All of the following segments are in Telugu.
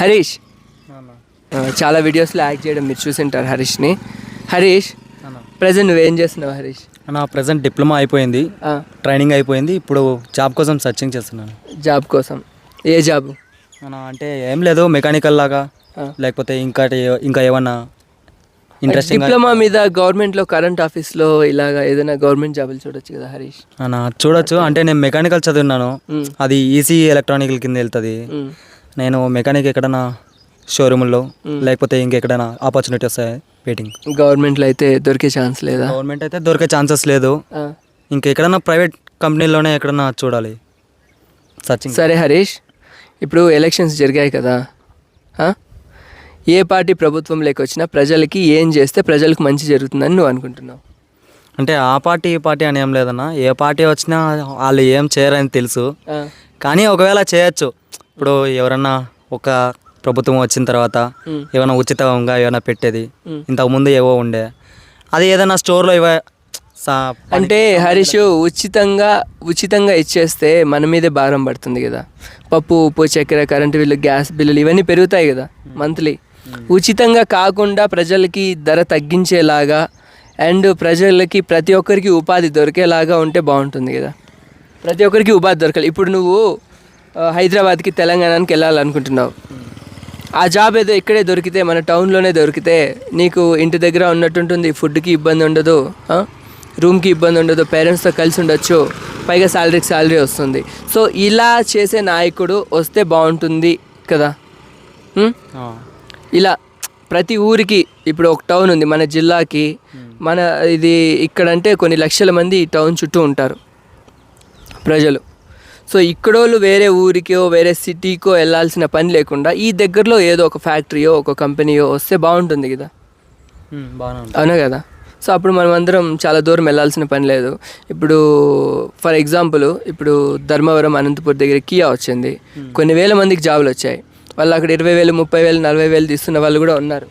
హరీష్. చాలా వీడియోస్లో యాక్ట్ చేయడం మీరు చూసింటారు హరీష్ని. హరీష్ ప్రజెంట్ నువ్వేం చేస్తున్నావు హరీష్? నా ప్రజెంట్ డిప్లొమా అయిపోయింది. ట్రైనింగ్ అయిపోయింది. ఇప్పుడు జాబ్ కోసం సర్చింగ్ చేస్తున్నాను. జాబ్ కోసం. ఏ జాబ్ అంటే ఏం లేదు మెకానికల్ లాగా. లేకపోతే ఇంకా ఇంకా ఏమన్నా ఇంట్రెస్టింగ్ డిప్లొమా మీద గవర్నమెంట్లో కరెంట్ ఆఫీస్లో ఇలాగా ఏదైనా గవర్నమెంట్ జాబులు చూడొచ్చు కదా హరీష్? అన్న చూడొచ్చు. అంటే నేను మెకానికల్ చదివినాను. అది ఈసీ ఎలక్ట్రానికల్ కింద వెళ్తుంది. నేను మెకానిక్ ఎక్కడన్నా షోరూముల్లో లేకపోతే ఇంకెక్కడైనా ఆపర్చునిటీ వస్తాయి? వెయిటింగ్ గవర్నమెంట్లో అయితే దొరికే ఛాన్స్ లేదా? గవర్నమెంట్ అయితే దొరికే ఛాన్సెస్ లేదు. ఇంకెక్కడన్నా ప్రైవేట్ కంపెనీలోనే ఎక్కడన్నా చూడాలి. సర్చింగ్ సరే హరీష్ ఇప్పుడు ఎలక్షన్స్ జరిగాయి కదా? ఏ పార్టీ ప్రభుత్వంలోకి వచ్చినా ప్రజలకి ఏం చేస్తే ప్రజలకు మంచి జరుగుతుందని నువ్వు అనుకుంటున్నావు? అంటే ఆ పార్టీ ఈ పార్టీ అని ఏం లేదన్న. ఏ పార్టీ వచ్చినా వాళ్ళు ఏం చేయరని తెలుసు. కానీ ఒకవేళ చేయొచ్చు. ఇప్పుడు ఎవరన్నా ఒక ప్రభుత్వం వచ్చిన తర్వాత. ఏమైనా ఉచితంగా ఏమైనా పెట్టేది మ్. ఇంతకుముందు ఏవో ఉండే అది ఏదైనా స్టోర్లో ఇవ అంటే హరీష్ ఉచితంగా ఉచితంగా ఇచ్చేస్తే మన మీదే భారం పడుతుంది కదా. పప్పు ఉప్పు చక్కెర కరెంటు బిల్లు గ్యాస్ బిల్లులు ఇవన్నీ పెరుగుతాయి కదా మంత్లీ. ఉచితంగా కాకుండా ప్రజలకి ధర తగ్గించేలాగా అండ్ ప్రజలకి ప్రతి ఒక్కరికి ఉపాధి దొరికేలాగా ఉంటే బాగుంటుంది కదా. ప్రతి ఒక్కరికి ఉపాధి దొరకాలి. ఇప్పుడు నువ్వు హైదరాబాద్కి తెలంగాణకి వెళ్ళాలనుకుంటున్నావు. ఆ జాబ్ ఏదో ఇక్కడే దొరికితే మన టౌన్లోనే దొరికితే నీకు ఇంటి దగ్గర ఉన్నట్టుంటుంది ఫుడ్కి ఇబ్బంది ఉండదు? రూమ్కి ఇబ్బంది ఉండదు పేరెంట్స్తో కలిసి ఉండొచ్చు పైగా శాలరీకి శాలరీ వస్తుంది. సో ఇలా చేసే నాయకుడు వస్తే బాగుంటుంది కదా. ఇలా ప్రతి ఊరికి ఇప్పుడు ఒక టౌన్ ఉంది మన జిల్లాకి మన ఇది ఇక్కడంటే కొన్ని లక్షల మంది ఈ టౌన్ చుట్టూ ఉంటారు ప్రజలు. సో ఇక్కడోళ్ళు వేరే ఊరికో వేరే సిటీకో వెళ్ళాల్సిన పని లేకుండా ఈ దగ్గరలో ఏదో ఒక ఫ్యాక్టరీయో ఒక కంపెనీయో వస్తే బాగుంటుంది కదా. అవునా కదా? సో అప్పుడు మనం అందరం చాలా దూరం వెళ్ళాల్సిన పని లేదు. ఇప్పుడు ఫర్ ఎగ్జాంపుల్ ఇప్పుడు ధర్మవరం అనంతపూర్ దగ్గర కియా వచ్చింది. కొన్ని వేల మందికి జాబులు వచ్చాయి. వాళ్ళు అక్కడ ఇరవై వేలు ముప్పై వేలు నలభై వేలు తీస్తున్న వాళ్ళు కూడా ఉన్నారు.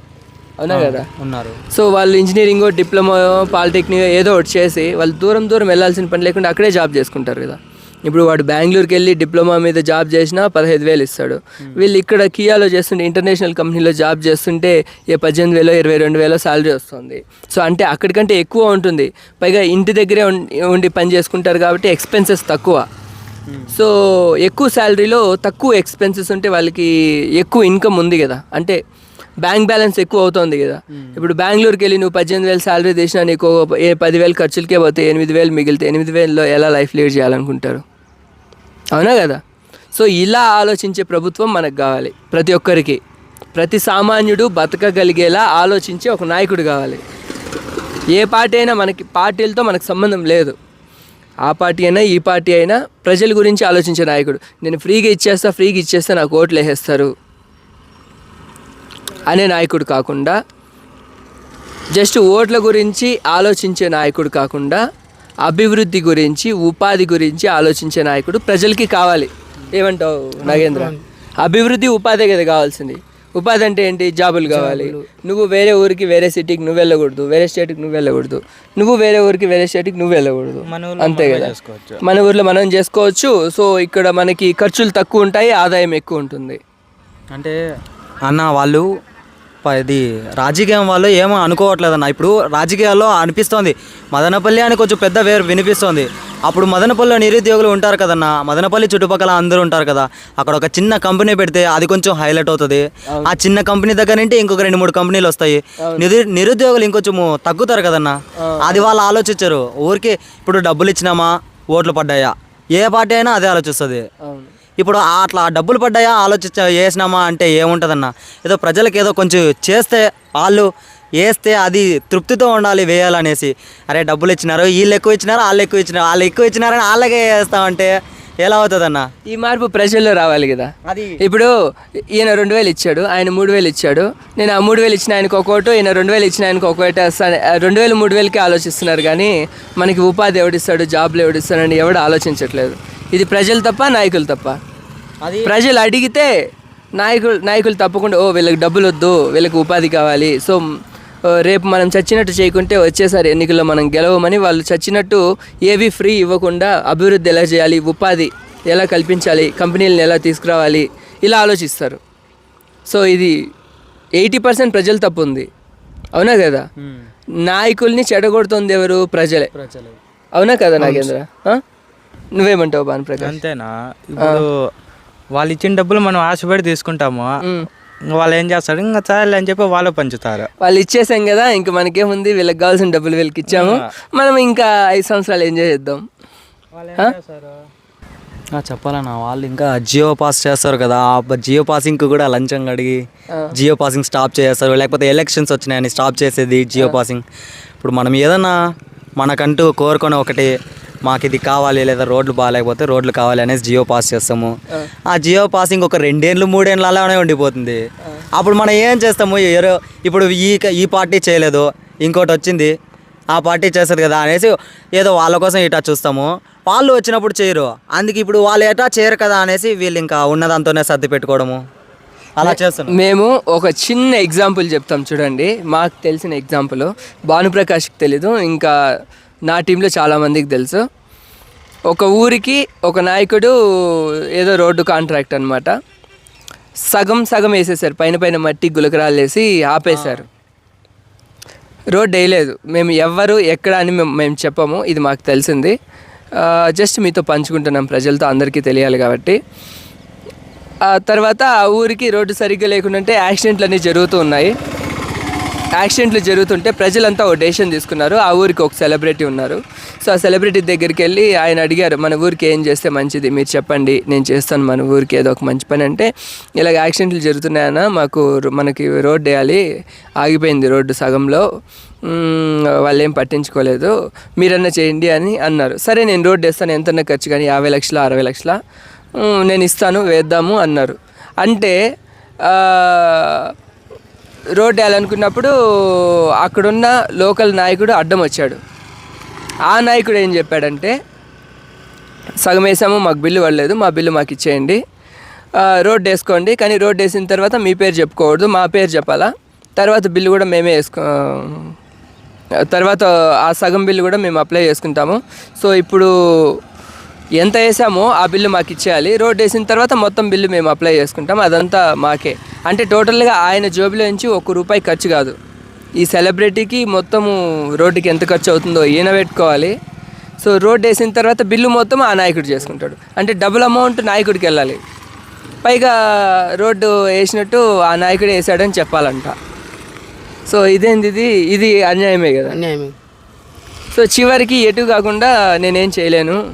అవునా కదా? ఉన్నారు. సో వాళ్ళు ఇంజనీరింగ్ డిప్లొమా పాలిటెక్నిక్ ఏదో ఒకటి చేసి వాళ్ళు దూరం దూరం వెళ్ళాల్సిన పని లేకుండా అక్కడే జాబ్ చేసుకుంటారు కదా. ఇప్పుడు వాడు బెంగళూరుకి వెళ్ళి డిప్లొమా మీద జాబ్ చేసినా పదహైదు వేలు ఇస్తాడు. వీళ్ళు ఇక్కడ కియాలో చేస్తుంటే ఇంటర్నేషనల్ కంపెనీలో జాబ్ చేస్తుంటే ఏ పద్దెనిమిది వేలో ఇరవై రెండు వేలో శాలరీ వస్తుంది. సో అంటే అక్కడికంటే ఎక్కువ ఉంటుంది. పైగా ఇంటి దగ్గరే ఉండి పని చేసుకుంటారు కాబట్టి ఎక్స్పెన్సెస్ తక్కువ. సో ఎక్కువ శాలరీలో తక్కువ ఎక్స్పెన్సెస్ ఉంటే వాళ్ళకి ఎక్కువ ఇన్కమ్ ఉంది కదా. అంటే బ్యాంక్ బ్యాలెన్స్ ఎక్కువ అవుతుంది కదా. ఇప్పుడు బెంగళూరుకి వెళ్ళి నువ్వు పద్దెనిమిది వేలు శాలరీ తీసినా నీకు ఏ పదివేలు ఖర్చులకే పోతే ఎనిమిది వేలు మిగిలితే ఎనిమిది వేలలో ఎలా లైఫ్ లీడ్ చేయాలనుకుంటారు? అవునా కదా? సో ఇలా ఆలోచించే ప్రభుత్వం మనకు కావాలి ప్రతి ఒక్కరికి. ప్రతి సామాన్యుడు బతకగలిగేలా ఆలోచించే ఒక నాయకుడు కావాలి. ఏ పార్టీ అయినా మనకి పార్టీలతో మనకు సంబంధం లేదు. ఆ పార్టీ అయినా ఈ పార్టీ అయినా ప్రజల గురించి ఆలోచించే నాయకుడు. నేను ఫ్రీగా ఇచ్చేస్తా ఫ్రీగా ఇచ్చేస్తా నాకు ఓట్లు వేసేస్తారు. అనే నాయకుడు కాకుండా జస్ట్ ఓట్ల గురించి ఆలోచించే నాయకుడు కాకుండా అభివృద్ధి గురించి ఉపాధి గురించి ఆలోచించే నాయకుడు ప్రజలకి కావాలి. ఏమంటావు నాగేంద్ర? అభివృద్ధి ఉపాధి కదా కావాల్సింది. ఉపాధి అంటే ఏంటి? జాబులు కావాలి. నువ్వు వేరే ఊరికి వేరే సిటీకి నువ్వు వెళ్ళకూడదు. వేరే స్టేట్కి నువ్వు వెళ్ళకూడదు. నువ్వు వేరే ఊరికి వేరే స్టేట్కి నువ్వు వెళ్ళకూడదు. అంతే కదా? మన ఊర్లో మనం చేసుకోవచ్చు. సో ఇక్కడ మనకి ఖర్చులు తక్కువ ఉంటాయి ఆదాయం ఎక్కువ ఉంటుంది. అంటే అన్న వాళ్ళు ఇది రాజకీయం వాళ్ళు ఏమో అనుకోవట్లేదు అన్న. ఇప్పుడు రాజకీయాల్లో అనిపిస్తోంది. మదనపల్లి అని కొంచెం పెద్ద వేరు వినిపిస్తోంది. అప్పుడు మదనపల్లిలో నిరుద్యోగులు ఉంటారు కదన్న. మదనపల్లి చుట్టుపక్కల అందరూ ఉంటారు కదా. అక్కడ ఒక చిన్న కంపెనీ పెడితే అది కొంచెం హైలైట్ అవుతుంది. ఆ చిన్న కంపెనీ దగ్గర నుండి ఇంకొక రెండు మూడు కంపెనీలు వస్తాయి. నిరు నిరుద్యోగులు ఇంకొంచెం తగ్గుతారు కదన్న. అది వాళ్ళు ఆలోచించరు. ఊరికి ఇప్పుడు డబ్బులు ఇచ్చినామా ఓట్లు పడ్డాయా? ఏ పార్టీ అయినా అదే ఆలోచిస్తుంది. ఇప్పుడు అట్లా డబ్బులు పడ్డాయా? ఆలోచించ వేసినామా అంటే ఏముంటుందన్న. ఏదో ప్రజలకు ఏదో కొంచెం చేస్తే వాళ్ళు వేస్తే అది తృప్తితో ఉండాలి వేయాలనేసి. అరే డబ్బులు ఇచ్చినారు? వీళ్ళు ఎక్కువ ఇచ్చినారు? వాళ్ళు ఎక్కువ ఇచ్చినారు? వాళ్ళు ఎక్కువ ఇచ్చినారని వాళ్ళకే వేస్తామంటే ఎలా అవుతుందన్న? ఈ మార్పు ప్రజల్లో రావాలి కదా. అది ఇప్పుడు ఈయన రెండు వేలు ఇచ్చాడు ఆయన మూడు వేలు ఇచ్చాడు. నేను ఆ మూడు వేలు ఇచ్చిన ఆయనకు ఒకటి ఈయన రెండు వేలు ఇచ్చిన ఆయనకు ఒకటి రెండు వేలు మూడు వేలకి ఆలోచిస్తున్నారు కానీ మనకి ఉపాధి ఎవడిస్తాడు జాబ్లు ఎవడిస్తాడని ఎవడు ఆలోచించట్లేదు. ఇది ప్రజలు తప్ప నాయకులు తప్ప. అది ప్రజలు అడిగితే నాయకులు నాయకులు తప్పకుండా ఓ వీళ్ళకి డబ్బులు వద్దు వీళ్ళకి ఉపాధి కావాలి. సో రేపు మనం చచ్చినట్టు చేయకుంటే వచ్చేసారి ఎన్నికల్లో మనం గెలవమని వాళ్ళు చచ్చినట్టు ఏవి ఫ్రీ ఇవ్వకుండా అభివృద్ధి ఎలా చేయాలి ఉపాధి ఎలా కల్పించాలి కంపెనీలను ఎలా తీసుకురావాలి ఇలా ఆలోచిస్తారు. సో ఇది ఎయిటీ పర్సెంట్ ప్రజల తప్పు ఉంది. అవునా కదా? నాయకుల్ని చెడగొడుతుంది ఎవరు? ప్రజలే. ప్రజలు. అవునా కదా నాగేంద్ర? నువ్వేమంటావు భానుప్రకాష్? అంతేనా? ఇప్పుడు వాళ్ళు ఇచ్చిన డబ్బులు మనం ఆశపడి తీసుకుంటాము. వాళ్ళు ఏం చేస్తారు? ఇంకా చాలు అని చెప్పి వాళ్ళు పంచుతారు. వాళ్ళు ఇచ్చేసాం కదా ఇంకా మనకేముంది? వీళ్ళకి కావాల్సిన డబ్బులు వీళ్ళకి ఇచ్చాము. మనం ఇంకా ఐదు సంవత్సరాలు ఎంజాయ్ చేద్దాం. ఆ, చెప్పాలన్నా వాళ్ళు ఇంకా జియో పాస్ చేస్తారు కదా. జియో పాసింగ్ కూడా లంచం అడిగి జియో పాసింగ్ స్టాప్ చేస్తారు. లేకపోతే ఎలక్షన్స్ వచ్చినాయని స్టాప్ చేసేది జియో పాసింగ్. ఇప్పుడు మనం ఏదన్నా మనకంటూ కోరుకొని ఒకటి మాకు ఇది కావాలి లేదా రోడ్లు బాగాలేకపోతే రోడ్లు కావాలి అనేసి జియో పాస్ చేస్తాము. ఆ. జియో పాసింగ్ ఒక రెండేళ్ళు మూడేళ్ళు అలానే ఉండిపోతుంది. అప్పుడు మనం ఏం చేస్తాము? ఇప్పుడు ఈ ఈ పార్టీ చేయలేదు ఇంకోటి వచ్చింది ఆ పార్టీ చేస్తారు కదా అనేసి ఏదో వాళ్ళ కోసం ఇటా చూస్తాము. వాళ్ళు వచ్చినప్పుడు చేయరు. అందుకే ఇప్పుడు వాళ్ళు ఎటా చేయరు కదా అనేసి వీళ్ళు ఇంకా ఉన్నదాంతోనే సర్ది పెట్టుకోవడము. అలా చేస్తున్నాం. మేము ఒక చిన్న ఎగ్జాంపుల్ చెప్తాం చూడండి. మాకు తెలిసిన ఎగ్జాంపుల్. భానుప్రకాష్కి తెలీదు. ఇంకా నా టీంలో చాలామందికి తెలుసు. ఒక ఊరికి ఒక నాయకుడు ఏదో రోడ్డు కాంట్రాక్ట్ అనమాట సగం సగం వేసేసారు. పైన పైన మట్టి గులకరాలు వేసి ఆపేశారు. రోడ్ వేయలేదు. మేము ఎవ్వరు ఎక్కడ అని మేము మేము చెప్పము. ఇది మాకు తెలిసింది. జస్ట్ మీతో పంచుకుంటున్నాం ప్రజలతో అందరికీ తెలియాలి కాబట్టి. ఆ తర్వాత ఆ ఊరికి రోడ్డు సరిగ్గా లేకుంటే యాక్సిడెంట్లు అన్నీ జరుగుతూ ఉన్నాయి. యాక్సిడెంట్లు జరుగుతుంటే ప్రజలంతా ఓ డెసిషన్ తీసుకున్నారు. ఆ ఊరికి ఒక సెలబ్రిటీ ఉన్నారు. సో ఆ సెలబ్రిటీ దగ్గరికి వెళ్ళి ఆయన అడిగారు మన ఊరికి ఏం చేస్తే మంచిది? మీరు చెప్పండి నేను చేస్తాను మన ఊరికి ఏదో ఒక మంచి పని. అంటే ఇలాగ యాక్సిడెంట్లు జరుగుతున్నాయన్న మాకు మనకి రోడ్ వేయాలి ఆగిపోయింది రోడ్డు సగంలో. వాళ్ళు ఏం పట్టించుకోలేదు మీరన్నా చేయండి అని అన్నారు. సరే నేను రోడ్డు వేస్తాను ఎంతన్నా ఖర్చు కానీ యాభై లక్షల అరవై లక్షల? నేను ఇస్తాను వేద్దాము అన్నారు. అంటే రోడ్ వేయాలనుకున్నప్పుడు అక్కడున్న లోకల్ నాయకుడు అడ్డం వచ్చాడు. ఆ నాయకుడు ఏం చెప్పాడంటే సగం వేసాము మాకు బిల్లు పడలేదు మా బిల్లు మాకు ఇచ్చేయండి. రోడ్ వేసుకోండి కానీ రోడ్ వేసిన తర్వాత మీ పేరు చెప్పుకోకూడదు మా పేరు చెప్పాలా? తర్వాత బిల్లు కూడా మేమే వేసుకో తర్వాత ఆ సగం బిల్లు కూడా మేము అప్లై చేసుకుంటాము. సో ఇప్పుడు ఎంత వేసామో ఆ బిల్లు మాకు ఇచ్చేయాలి. రోడ్ వేసిన తర్వాత మొత్తం బిల్లు మేము అప్లై చేసుకుంటాం అదంతా మాకే. అంటే టోటల్గా ఆయన జోబులో నుంచి ఒక్క రూపాయి ఖర్చు కాదు. ఈ సెలబ్రిటీకి మొత్తము రోడ్డుకి ఎంత ఖర్చు అవుతుందో ఈయన పెట్టుకోవాలి. సో రోడ్ వేసిన తర్వాత బిల్లు మొత్తం ఆ నాయకుడు చేసుకుంటాడు. అంటే డబుల్ అమౌంట్ నాయకుడికి వెళ్ళాలి. పైగా రోడ్డు వేసినట్టు ఆ నాయకుడు వేసాడని చెప్పాలంట. సో ఇదేంది ఇది? ఇది అన్యాయమే కదా. అన్యాయమే. సో చివరికి ఎటు కాకుండా నేనేం చేయలేను.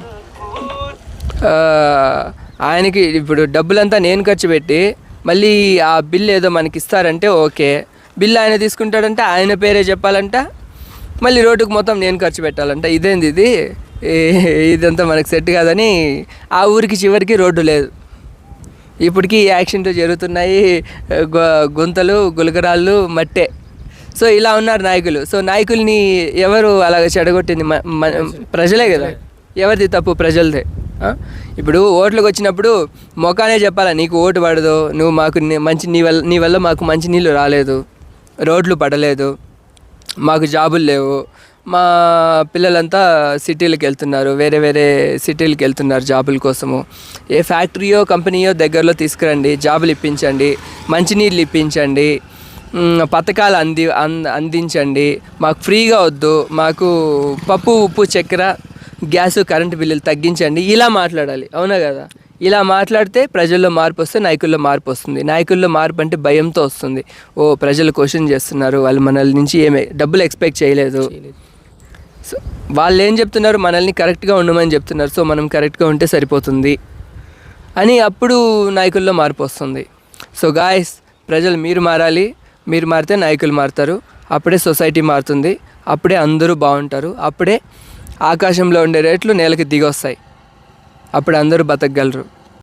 ఆయనకి ఇప్పుడు డబ్బులంతా నేను ఖర్చు పెట్టి మళ్ళీ ఆ బిల్ ఏదో మనకి ఇస్తారంటే ఓకే. బిల్ ఆయన తీసుకుంటాడంటే ఆయన పేరే చెప్పాలంట. మళ్ళీ రోడ్డుకు మొత్తం నేను ఖర్చు పెట్టాలంట. ఇదేంది ఇది? ఇదంతా మనకు సెట్ కాదని ఆ ఊరికి చివరికి రోడ్డు లేదు. ఇప్పటికీ యాక్సిడెంట్లు జరుగుతున్నాయి. గుంతలు గులకరాళ్ళు మట్టే. సో ఇలా ఉన్నారు నాయకులు. సో నాయకుల్ని ఎవరు అలాగ చెడగొట్టింది? మ- ప్రజలే కదా. ఎవరిది తప్పు? ప్రజలదే. ఇప్పుడు ఓట్లకు వచ్చినప్పుడు మొఖానే చెప్పాలా నీకు ఓటు పడదు నువ్వు మాకు మంచి నీ వల్ల నీ వల్ల మాకు మంచి నీళ్ళు రాలేదు రోడ్లు పడలేదు మాకు జాబులు లేవు మా పిల్లలంతా సిటీలకు వెళ్తున్నారు వేరే వేరే సిటీలకు వెళ్తున్నారు జాబుల కోసము. ఏ ఫ్యాక్టరీయో కంపెనీయో దగ్గరలో తీసుకురండి జాబులు ఇప్పించండి మంచినీళ్ళు ఇప్పించండి పథకాలు అంది అందించండి మాకు ఫ్రీగా వద్దు మాకు పప్పు ఉప్పు చక్కెర గ్యాస్ కరెంటు బిల్లులు తగ్గించండి. ఇలా మాట్లాడాలి. అవునా కదా? ఇలా మాట్లాడితే ప్రజల్లో మార్పు వస్తే నాయకుల్లో మార్పు వస్తుంది. నాయకుల్లో మార్పు అంటే భయంతో వస్తుంది. ఓ ప్రజలు క్వశ్చన్ చేస్తున్నారు. వాళ్ళు మనల్ నుంచి ఏమే డబ్బులు ఎక్స్పెక్ట్ చేయలేదు. సో వాళ్ళు ఏం చెప్తున్నారు? మనల్ని కరెక్ట్గా ఉండమని చెప్తున్నారు. సో మనం కరెక్ట్గా ఉంటే సరిపోతుంది. అని అప్పుడు నాయకుల్లో మార్పు వస్తుంది. సో గాయస్ ప్రజలు మీరు మారాలి. మీరు మారితే నాయకులు మారుతారు. అప్పుడే సొసైటీ మారుతుంది. అప్పుడే అందరూ బాగుంటారు. అప్పుడే ఆకాశంలో ఉండే రేట్లు నేలకి దిగొస్తాయి. అప్పుడు అందరూ బతకగలరు.